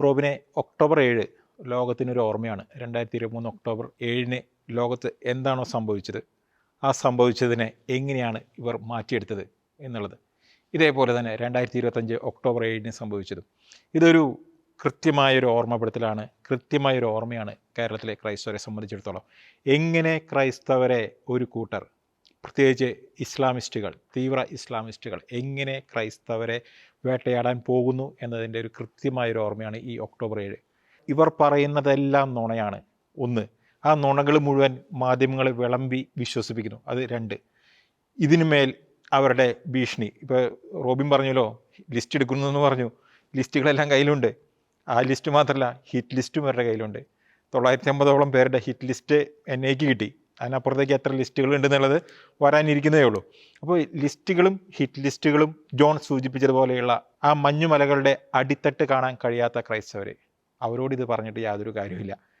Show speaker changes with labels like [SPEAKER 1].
[SPEAKER 1] റോബിനെ ഒക്ടോബർ ഏഴ് ലോകത്തിനൊരു ഓർമ്മയാണ്. രണ്ടായിരത്തി ഇരുപത്തി മൂന്ന് ഒക്ടോബർ ഏഴിന് ലോകത്ത് എന്താണോ സംഭവിച്ചത് ആ സംഭവിച്ചതിനെ എങ്ങനെയാണ് ഇവർ മാറ്റിയെടുത്തത് എന്നുള്ളത്. ഇതേപോലെ തന്നെ രണ്ടായിരത്തി ഇരുപത്തഞ്ച് ഒക്ടോബർ ഏഴിന് സംഭവിച്ചതും. ഇതൊരു കൃത്യമായൊരു ഓർമ്മപ്പെടുത്തലാണ് കൃത്യമായൊരു ഓർമ്മയാണ് കേരളത്തിലെ ക്രൈസ്തവരെ സംബന്ധിച്ചിടത്തോളം. എങ്ങനെ ക്രൈസ്തവരെ ഒരു കൂട്ടർ പ്രത്യേകിച്ച് ഇസ്ലാമിസ്റ്റുകൾ തീവ്ര ഇസ്ലാമിസ്റ്റുകൾ എങ്ങനെ ക്രൈസ്തവരെ വേട്ടയാടാൻ പോകുന്നു എന്നതിന്റെ ഒരു കൃത്യമായൊരു ഓർമ്മയാണ് ഈ ഒക്ടോബർ ഏഴ്. ഇവർ പറയുന്നതെല്ലാം നുണയാണ്. ഒന്ന് ആ നുണകൾ മുഴുവൻ മാധ്യമങ്ങളെ വിളമ്പി വിശ്വസിപ്പിക്കുന്നു. അത് രണ്ട് ഇതിനുമേൽ അവരുടെ ഭീഷണി. ഇപ്പോൾ റോബിൻ പറഞ്ഞല്ലോ ലിസ്റ്റ് എടുക്കുന്നു എന്ന് പറഞ്ഞു. ലിസ്റ്റുകളെല്ലാം കയ്യിലുണ്ട്. ആ ലിസ്റ്റ് മാത്രമല്ല ഹിറ്റ് ലിസ്റ്റും അവരുടെ കയ്യിലുണ്ട്. തൊള്ളായിരത്തി അമ്പതോളം പേരുടെ ഹിറ്റ് ലിസ്റ്റ് എൻ ഐക്ക് കിട്ടി. അതിനപ്പുറത്തേക്ക് എത്ര ലിസ്റ്റുകൾ ഉണ്ടെന്നുള്ളത് വരാനിരിക്കുന്നതേ ഉള്ളൂ. അപ്പോൾ ലിസ്റ്റുകളും ഹിറ്റ് ലിസ്റ്റുകളും ജോൺ സൂചിപ്പിച്ചതുപോലെയുള്ള ആ മഞ്ഞുമലകളുടെ അടിത്തട്ട് കാണാൻ കഴിയാത്ത ക്രൈസ്തവരെ അവരോട് ഇത് പറഞ്ഞിട്ട് യാതൊരു കാര്യമില്ല